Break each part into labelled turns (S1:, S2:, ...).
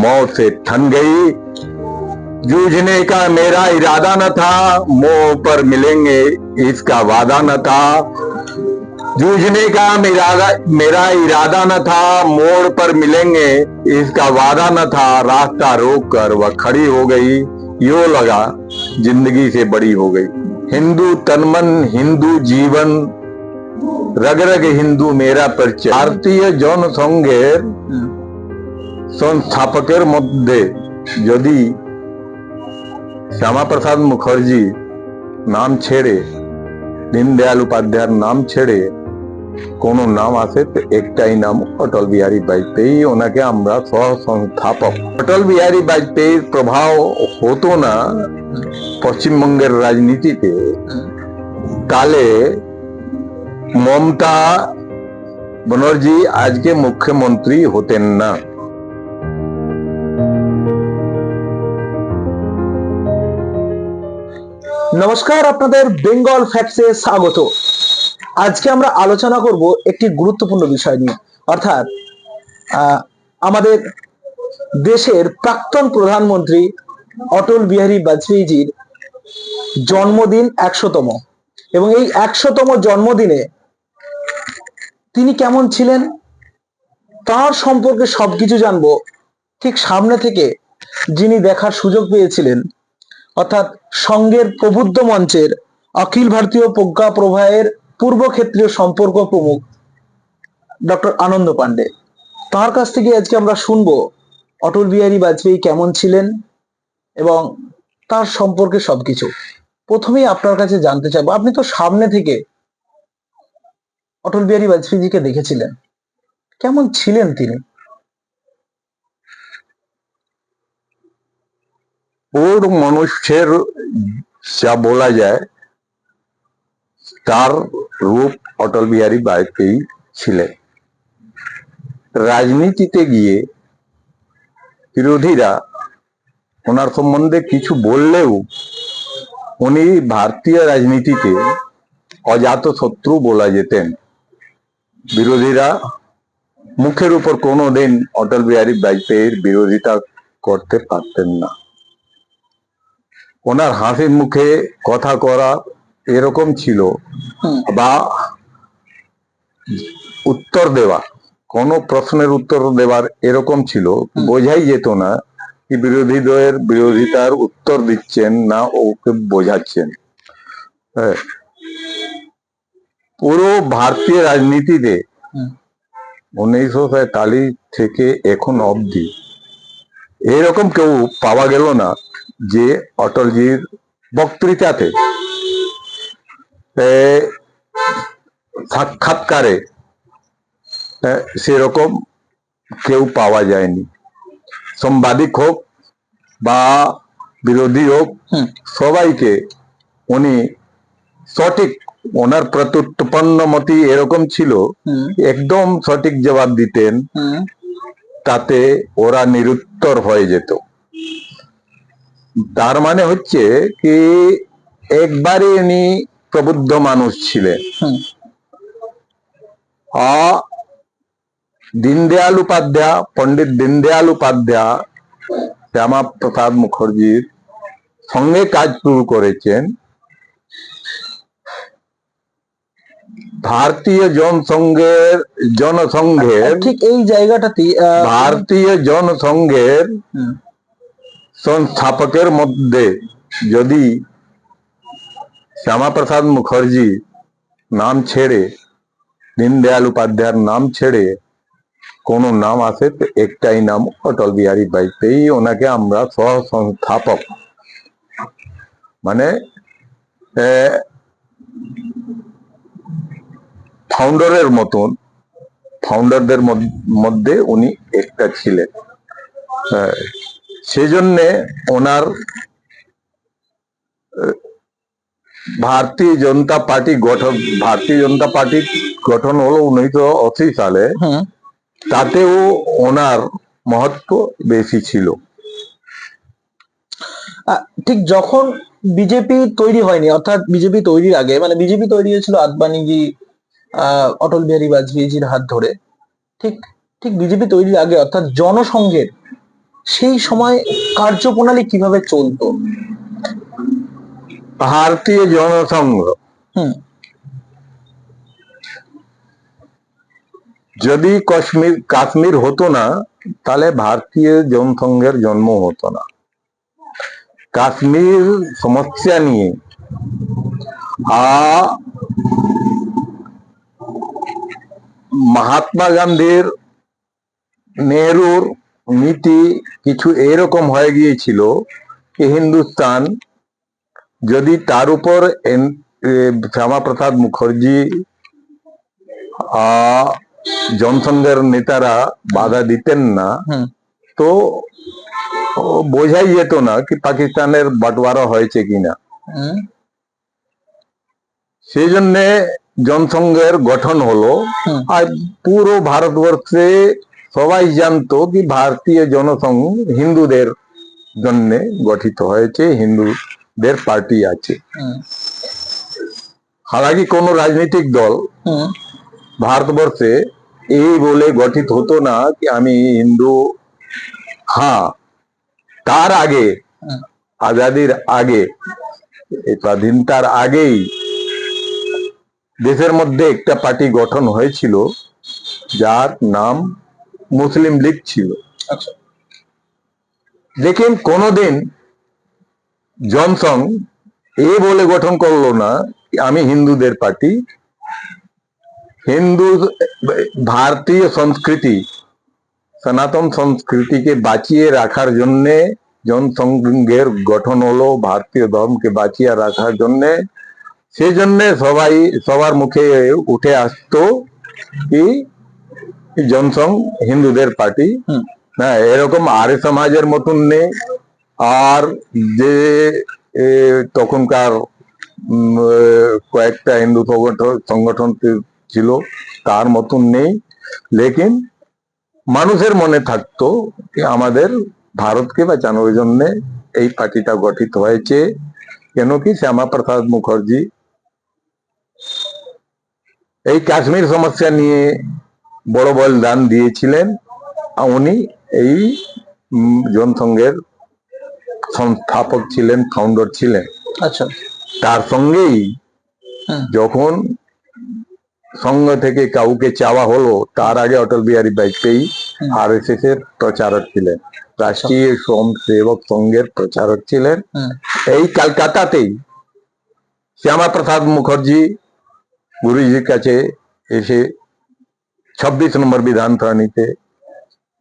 S1: मौत से थन गई। जूझने का मेरा इरादा न था, मोह पर मिलेंगे इसका वादा न था। जूझने का मेरा मेरा इरादा न था, मोड़ पर मिलेंगे इसका वादा न था। रास्ता रोक कर वह खड़ी हो गई। यो लगा, ज़िंदगी से बड़ी हो गई। हिंदू तनमन, हिंदू जीवन। रग रग हिंदू मेरा परिचय। भारतीय जौन संघ সংস্থাপকের মধ্যে যদি শ্যামাপ্রসাদ মুখার্জি নাম ছেড়ে দীনদয়াল উপাধ্যায়ের নাম ছেড়ে কোনো নাম আছে তো একটাই নাম অটল বিহারী বাজপেয়ী ওনাকে আমরা সহসংস্থাপক অটল বিহারী বাজপেয়ীর প্রভাব হতো না পশ্চিমবঙ্গের রাজনীতিতে তালে মমতা বনার্জি আজকে মুখ্যমন্ত্রী হতেন না
S2: নমস্কার, আপনাদের বেঙ্গল ফ্যাক্টসে স্বাগত। আজকে আমরা আলোচনা করব একটি গুরুত্বপূর্ণ বিষয় নিয়ে। অর্থাৎ আমাদের দেশের প্রাক্তন প্রধানমন্ত্রী অটল বিহারী বাজপেয়ীজির জন্মদিন একশোতম। এবং এই একশোতম জন্মদিনে তিনি কেমন ছিলেন, তার সম্পর্কে সবকিছু জানব। ঠিক সামনে থেকে যিনি দেখার সুযোগ পেয়েছিলেন অর্থাৎ সঙ্গের প্রবুদ্ধ মঞ্চের অখিল ভারতীয় প্রজ্ঞা প্রবাহের পূর্ব ক্ষেত্রীয় সম্পর্ক প্রমুখ ডক্টর আনন্দ পান্ডে তার কাছ থেকে আজকে আমরা শুনব, অটল বিহারী বাজপেয়ী কেমন ছিলেন এবং তার সম্পর্কে সবকিছু। প্রথমেই আপনার কাছে জানতে চাইব, আপনি তো সামনে থেকে অটল বিহারী বাজপেয়ীজিকে দেখেছিলেন। কেমন ছিলেন তিনি?
S1: ওর মনুষ্যের যা বলা যায়, তার রূপ অটল বিহারী বাজপেয়ী ছিলেন। রাজনীতিতে গিয়ে বিরোধীরা ওনার সম্বন্ধে কিছু বললেও উনি ভারতীয় রাজনীতিতে অজাত শত্রু বলা যেতেন। বিরোধীরা মুখের উপর কোনোদিন অটল বিহারী বাজপেয়ীর বিরোধিতা করতে পারতেন না। ওনার হাসি মুখে কথা করা এরকম ছিল। বা উত্তর দেওয়া কোনো প্রশ্নের উত্তর দেওয়ার এরকম ছিল। বোঝাই যেত না কি বিরোধীদের বিরোধিতার উত্তর দিচ্ছেন না ওকে বোঝাচ্ছেন। হ্যাঁ। পুরো ভারতীয় রাজনীতিতে। উনিশশো সাঁতাল্লিশ থেকে এখন অবধি এরকম কেউ পাওয়া গেল না। যে অটলজির বক্তৃতাতে সাক্ষাৎকারে সেরকম কেউ পাওয়া যায়নি। সাংবাদিক হোক বা বিরোধী হোক সবাইকে উনি সঠিক ওনার প্রত্যুৎপন্ন মতি এরকম ছিল একদম সঠিক জবাব দিতেন তাতে ওরা নিরুত্তর হয়ে যেত। তার মানে হচ্ছে কি একবারে উনি প্রবুদ্ধ মানুষ ছিলেন। আ দীনদয়াল উপাধ্যায় পণ্ডিত দীনদয়াল উপাধ্যায় শ্যামা প্রসাদ মুখার্জির সঙ্গে কাজ শুরু করেছেন। ভারতীয় জনসংঘের জনসংঘের
S2: ঠিক এই জায়গাটাতে
S1: ভারতীয় জনসংঘের সংস্থাপকের মধ্যে যদি শ্যামাপ্রসাদ মুখার্জি নাম ছেড়ে দীনদয়াল উপাধ্যায়ের নাম ছেড়ে কোন নাম আসে তো একটাই নাম অটল বিহারী বাজপেয়ী। ওনাকে আমরা সহ সংস্থাপক মানে ফাউন্ডারের মতন ফাউন্ডারদের মধ্যে উনি একটা ছিলেন। হ্যাঁ, সেজন্যে ওনার ভারতীয় জনতা পার্টি গঠন ভারতীয় জনতা পার্টি গঠন হলো উনিশশো আশি সালে। তাতেও ওনার মহত্ব বেশি ছিল।
S2: ঠিক যখন বিজেপি তৈরি হয়নি অর্থাৎ বিজেপি তৈরির আগে মানে বিজেপি তৈরি হয়েছিল আদবানিজি আহ, অটল বিহারী বাজপেয়ীজির হাত ধরে ঠিক ঠিক বিজেপি তৈরির আগে অর্থাৎ জনসংঘের সেই সময় কার্যপ্রণালী কীভাবে চলতো?
S1: ভারতীয় জনসংঘ। যদি কাশ্মীর কাশ্মীর হতো না তাহলে ভারতীয় জনসংঘের জন্ম হতো না। কাশ্মীর সমস্যা নিয়ে আ মহাত্মা গান্ধীর নেহরুর নীতি কিছু এরকম হয়ে গিয়েছিল কি হিন্দুস্তান যদি তার উপর এ, শ্যামাপ্রসাদ মুখার্জি জনসংঘের নেতারা বাধা দিতেন না তো বোঝাই যেত না কি পাকিস্তানের বাটোয়ারা হয়েছে কিনা। সেই জন্য জনসংঘের গঠন হলো আর পুরো ভারতবর্ষে সবাই জানতো কি ভারতীয় জনসংঘ হিন্দুদের জন্য গঠিত হয়েছে হিন্দুদের পার্টি আছে। হালাকি কোনো রাজনৈতিক দল ভারতবর্ষে এই বলে গঠিত হতো না কি আমি হিন্দু। হ্যাঁ তার আগে আজাদির আগে স্বাধীনতার আগেই দেশের মধ্যে একটা পার্টি গঠন হয়েছিল যার নাম মুসলিম লীগ ছিল।
S2: আচ্ছা।
S1: কোনোদিন জনসং এ বলে গঠন করল না আমি হিন্দুদের পার্টি। হিন্দু ভারতীয় সংস্কৃতি সনাতন সংস্কৃতিকে বাঁচিয়ে রাখার জন্যে জনসংঘের গঠন হলো ভারতীয় ধর্মকে বাঁচিয়ে রাখার জন্যে। সেই জন্যে সবাই সবার মুখে উঠে আসতো কি জনসংঘ হিন্দুদের পার্টি। না এরকম আর্য সমাজের মতন নেই। আর যে তখনকার কয়েকটা হিন্দু সংগঠন ছিল তার মতন নেই। লেকিন মানুষের মনে থাকতো কি আমাদের ভারতকে বাঁচানোর জন্য এই পার্টিটা গঠিত হয়েছে। কেন কি শ্যামা প্রসাদ মুখার্জি এই কাশ্মীর সমস্যা নিয়ে বড় বলিদান দিয়েছিলেন আর উনি এই জনসংঘের সংস্থাপক ছিলেন ফাউন্ডার ছিলেন।
S2: আচ্ছা।
S1: তার সঙ্গেই যখন সংঘ থেকে কাউকে চাওয়া হলো তার আগে Atal Bihari
S2: Vajpayee
S1: R S S এর প্রচারক ছিলেন। রাষ্ট্রীয় সেবক সংঘের প্রচারক ছিলেন। এই কলকাতাতেই শ্যামা প্রসাদ মুখার্জি গুরুজির কাছে এসে ছাব্বিশ নম্বর বিধান প্রাণীতে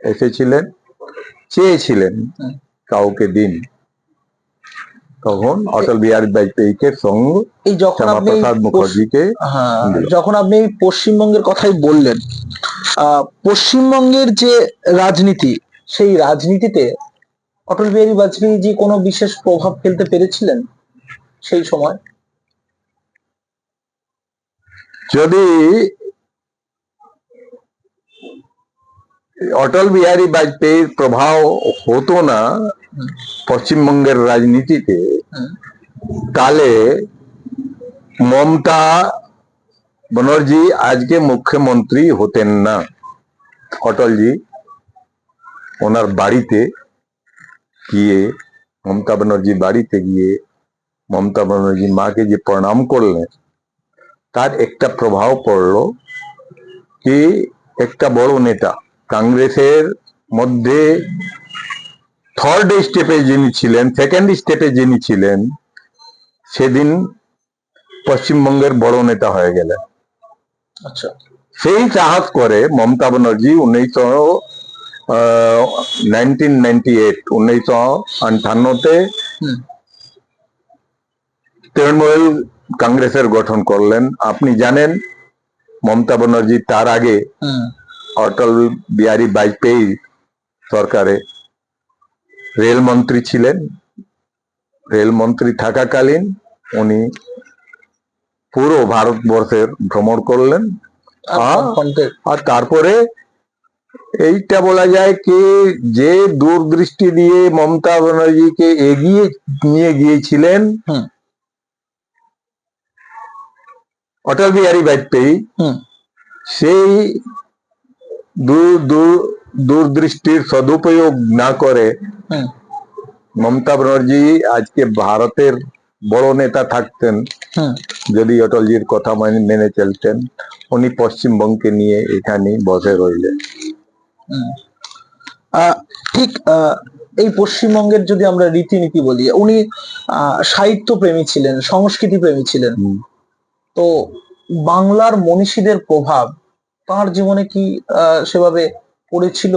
S1: এসেছিলেন চেয়েছিলেন কাউকে দিন। তখন অটল বিহারী বাজপেয়ীকে সঙ্গ
S2: এই যখন
S1: শ্যামা
S2: আপনি
S1: প্রসাদ
S2: পশ্চিম-
S1: মুখার্জিকে
S2: হ্যাঁ যখন আপনি পশ্চিমবঙ্গের কথাই বললেন পশ্চিমবঙ্গের যে রাজনীতি সেই রাজনীতিতে অটল বিহারী বাজপেয়ী যে কোনো বিশেষ প্রভাব ফেলতে পেরেছিলেন সেই সময়?
S1: যদি অটল বিহারী বাজপেয়ীর প্রভাব হতো না পশ্চিমবঙ্গের রাজনীতিতে। তাহলে মমতা ব্যানার্জি আজকে মুখ্যমন্ত্রী হতেন না। অটলজি ওনার বাড়িতে গিয়ে, মমতা ব্যানার্জি বাড়িতে গিয়ে মমতা ব্যানার্জি মাকে যে প্রণাম করলেন, তার একটা প্রভাব পড়ল। কি? একটা বড় নেতা। কংগ্রেসের মধ্যে থার্ড স্টেপে যিনি ছিলেন সেকেন্ড স্টেপে যিনি ছিলেন সেদিন পশ্চিমবঙ্গের বড় নেতা হয়ে গেলেন।
S2: আচ্ছা।
S1: সেই সাহস করে মমতা ব্যানার্জি উনিশশো নাইনটিন নাইনটি এইট উনিশশো আটান্নতে তৃণমূল কংগ্রেসের গঠন করলেন। আপনি জানেন মমতা ব্যানার্জি তার আগে অটল বিহারী বাজপেয়ী সরকারে রেলমন্ত্রী ছিলেন। রেলমন্ত্রী থাকাকালীন উনি পুরো ভারতবর্ষের ভ্রমণ করলেন।
S2: আর
S1: তারপরে এইটা বলা যায় কি যে দূরদৃষ্টি দিয়ে মমতা ব্যানার্জিকে এগিয়ে নিয়ে গিয়েছিলেন অটল বিহারী বাজপেয়ী সেই দূর দূর দূরদৃষ্টির সদুপয়োগ না করে মমতা ব্যানার্জি আজকে ভারতের বড় নেতা থাকতেন। যদি অটলজির কথা মানে- মেনে চলতেন উনি পশ্চিমবঙ্গকে নিয়ে এখানে বসে রইলেন।
S2: ঠিক আহ, এই পশ্চিমবঙ্গের যদি আমরা রীতিনীতি বলি উনি আহ, সাহিত্য প্রেমী ছিলেন সংস্কৃতি প্রেমী ছিলেন তো বাংলার মনীষীদের প্রভাব তার জীবনে কি সেভাবে পড়েছিল?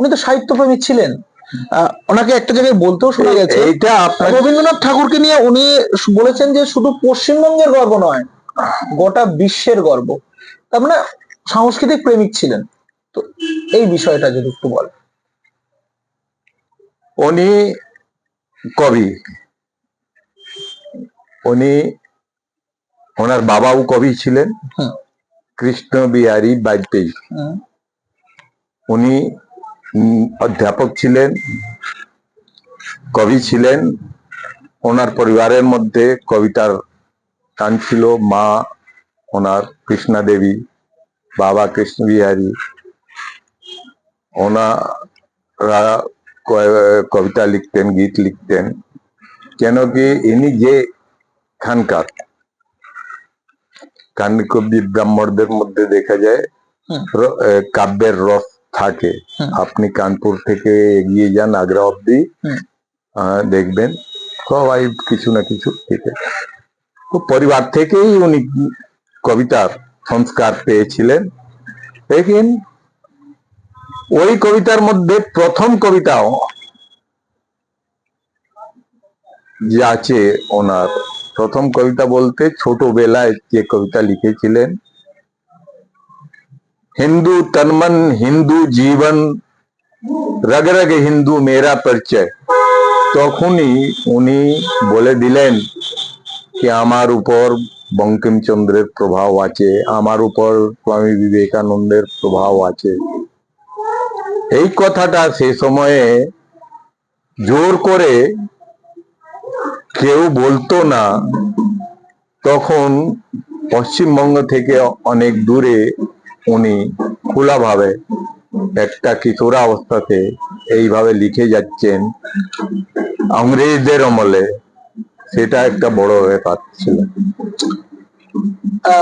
S2: উনি তো সাহিত্য প্রেমী ছিলেন। আহ, ওনাকে একটা জায়গায় বলতেও শোনা গেছে।
S1: আপনার
S2: রবীন্দ্রনাথ ঠাকুরকে নিয়ে উনি বলেছেন যে শুধু পশ্চিমবঙ্গের গর্ব নয় গোটা বিশ্বের গর্ব। তার মানে সাংস্কৃতিক প্রেমিক ছিলেন। তো এই বিষয়টা যদি একটু বল
S1: উনি কবি। উনি ওনার বাবাও কবি ছিলেন। কৃষ্ণ বিহারী বাজপেয়ী। উনি অধ্যাপক ছিলেন কবি ছিলেন। ওনার পরিবারের মধ্যে কবিতার টান ছিল মা ওনার কৃষ্ণা দেবী বাবা কৃষ্ণ বিহারী। ওনারা কবিতা লিখতেন গীত লিখতেন। কেন কি ইনি যে খানকার কান্যকবি ব্রাহ্মণদের মধ্যে দেখা যায় কাব্যের রস থাকে। আপনি কানপুর থেকে এগিয়ে যান আগ্রা অব্দি দেখবেন সবাই কিছু না কিছু তো পরিবার থেকেই উনি কবিতার সংস্কার পেয়েছিলেন। লেকিন ওই কবিতার মধ্যে প্রথম কবিতাও যে আছে ওনার প্রথম কবিতা বলতে ছোটবেলায় যে কবিতা লিখেছিলেন। হিন্দু তন্মন, হিন্দু জীবন, রগ রগ হিন্দু মেরা পরিচয়। তখনই উনি বলে দিলেন কি, আমার উপর বঙ্কিমচন্দ্রের প্রভাব আছে, আমার উপর স্বামী বিবেকানন্দের প্রভাব আছে। এই কথাটা সে সময়ে জোর করে কেউ বলতো না। তখন পশ্চিমবঙ্গ থেকে অনেক দূরে উনি খোলাভাবে একটা কিশোরা অবস্থাতে এইভাবে লিখে যাচ্ছেন ইংরেজদের অমলে। সেটা একটা বড় ব্যাপার ছিল।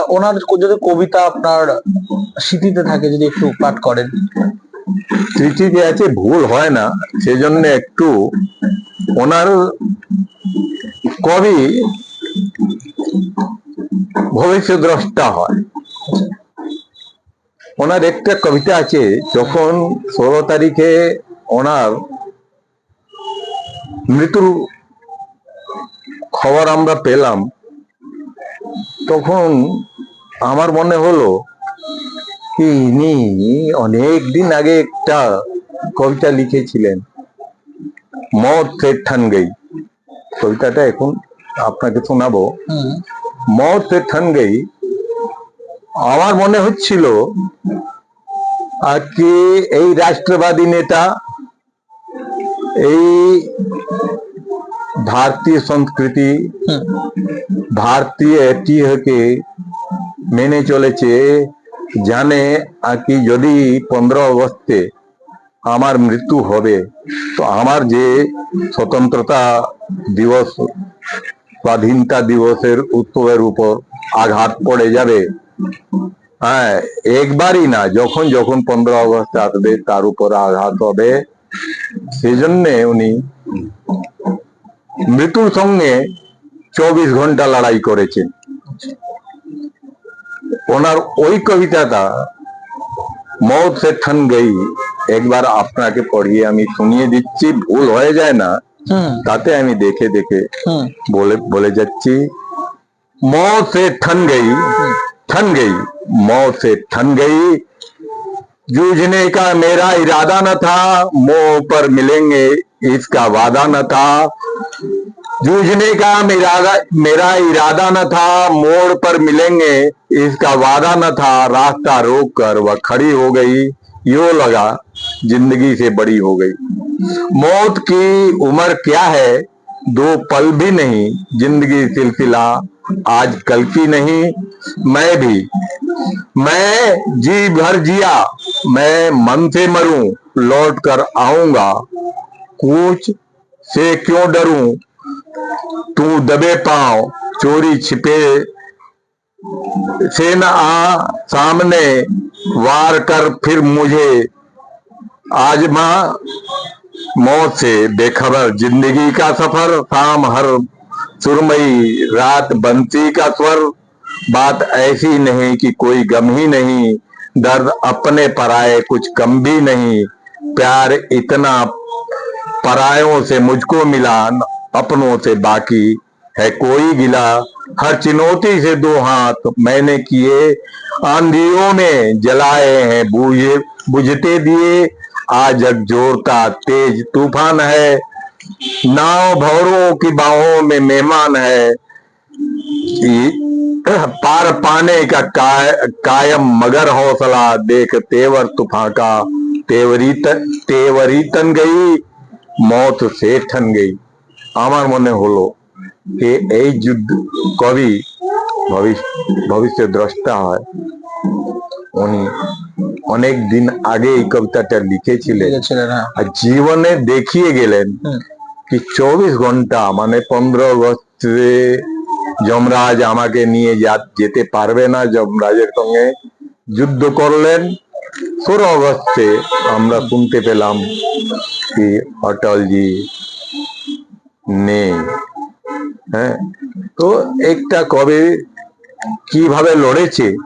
S2: ওনার যদি কবিতা আপনার স্মৃতিতে থাকে যদি একটু পাঠ করেন।
S1: চিঠিতে আছে ভুল হয় না। সেজন্য একটু ওনার কবি ভবিষ্যৎ দ্রষ্টা হয়। ওনার একটা কবিতা আছে, যখন ষোলো তারিখে ওনার মৃত্যুর খবর আমরা পেলাম, তখন আমার মনে হলো, ইনি অনেক দিন আগে একটা কবিতা লিখেছিলেন। মত সে ঠান গই। কবিতাটা এখন আপনাকে শোনাবো। সে ঠান গই। আমার মনে হচ্ছিল আর কি এই রাষ্ট্রবাদী নেতা এই ভারতীয় সংস্কৃতি ভারতীয় ঐতিহ্যকে মেনে চলেছে জানে আর কি যদি পনেরো আগস্টে আমার মৃত্যু হবে। তো আমার যে স্বতন্ত্রতা দিবস, স্বাধীনতা দিবসের উৎসবের উপর আঘাত পড়ে যাবে হ্যাঁ একবারই না, যখন যখন পনেরো আগস্ট আসবে তার উপর আঘাত হবে। সেজন্যে উনি মৃত্যুর সঙ্গে চব্বিশ ঘণ্টা লড়াই করেছেন। ওনার ওই কবিতাটা মৌত সে ঠান গই একবার আপনাকে পড়িয়ে আমি শুনিয়ে দিচ্ছি ভুল হয়ে যায় না
S2: হুম,
S1: তাতে আমি দেখে দেখে
S2: হুম,
S1: बोले बोले जच्ची मौत से ठन गई ठन गई मौत से ठन गई जूझने का मेरा इरादा न था मोह पर मिलेंगे इसका वादा न था जूझने का मेरा मेरा इरादा न था मोड़ पर मिलेंगे इसका वादा न था रास्ता रोक कर वह खड़ी हो गई यो लगा ज़िंदगी से बड़ी हो गई। मौत की उम्र क्या है? दो पल भी नहीं, ज़िंदगी सिलसिला आज कल की नहीं, मैं भी। मैं जी भर जिया, मैं मन से मरूं, लौट कर आऊँगा। कूच से क्यों डरूं? तू दबे पाँव, चोरी छिपे से न आ सामने, वार कर फिर मुझे। आजमा मौत से बेखबर, ज़िंदगी का सफ़र, शाम हर सुरमई, रात बंसी का स्वर। बात ऐसी नहीं कि कोई गम ही नहीं, दर्द अपने पराए कुछ कम भी नहीं। प्यार इतना परायों से मुझको मिला अपनों से बाकी है कोई गिला। हर चुनौती से दो हाथ मैंने किए, आंधियों में जलाए हैं, बुझे, बुझते दिए। आज जग जोरता तेज तूफान है नाव भौरों की बाहों में मेहमान है ये पार पाने का काय, कायम मगर हौसला देख तेवर तूफान का तेवरी त- तेवरी तन गई মত সে ঠান গেই আমার মনে হলো যে এই যুদ্ধ কবি ভবিষ্য ভবিষ্যৎ দ্রষ্টা হয় উনি অনেক দিন আগে এই কবিতাটা লিখেছিলেন।
S2: হ্যাঁ।
S1: আর জীবনে দেখিয়ে গেলেন। কি চব্বিশ ঘণ্টা মানে পনেরো আগস্টে যমরাজ আমাকে নিয়ে যা- যেতে পারবে না যমরাজের সঙ্গে। যুদ্ধ করলেন ষোলো আগস্টে আমরা শুনতে পেলাম কি অটলজি নেই। হ্যাঁ তো একটা কবে কীভাবে লড়েছে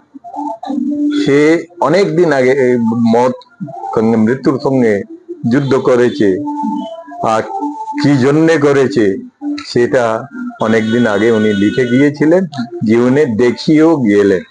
S1: সে অনেক দিন আগে মত সঙ্গে মৃত্যুর সঙ্গে যুদ্ধ করেছে। আর কি জন্যে করেছে, সেটা অনেকদিন আগে উনি লিখে গিয়েছিলেন জীবনে দেখিয়েও গেলেন।